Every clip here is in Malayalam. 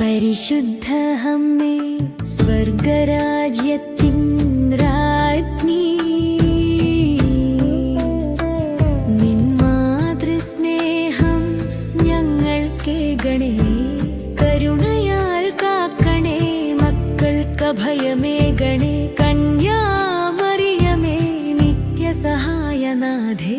പരിശുദ്ധ അമ്മേ സ്വർഗരാജ്യത്തിൻ രാജ്ഞി. നിൻ മാതൃസ്നേഹം ഞങ്ങൾക്കേകണേ കരുണയാൽ കാക്കണേ മക്കൾക്ക് ഭയമേകണേ കന്യാമറിയമേ നിത്യസഹായനാഥേ.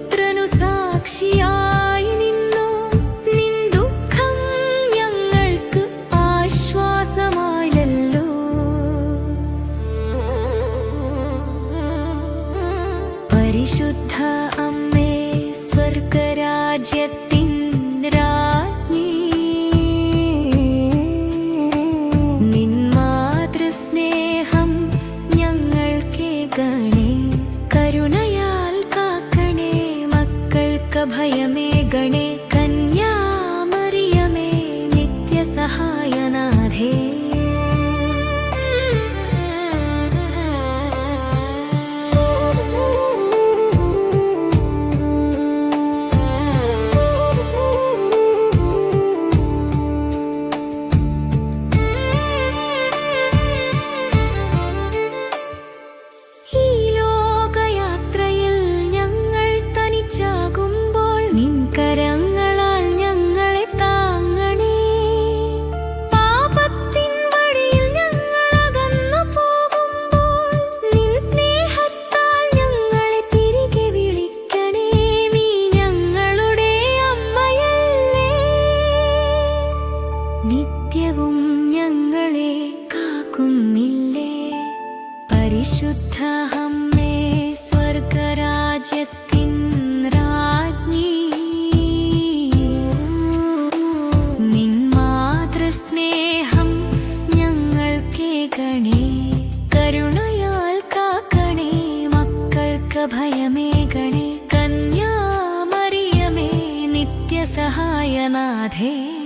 പരിശുദ്ധ അമ്മേ സ്വർഗരാജ്യത്തിൻ രാജ്ഞി. നിൻ മാതൃസ്നേഹം ഞങ്ങൾക്കേകണേ കരുണയാൽ കാക്കണേ മക്കൾക്ക് ഭയമേകണേ കന്യാമറിയമേ പരിശുദ്ധ അമ്മേ സ്വർഗരാജ്യത്തിൻ രാജ്ഞി. നിൻ മാതൃസ്നേഹം ഞങ്ങൾക്കേകണേ കരുണയാൽ കാക്കണേ. മക്കൾക്ക് ഭയമേകണേ കന്യാമറിയമേ നിത്യസഹായനാഥേ.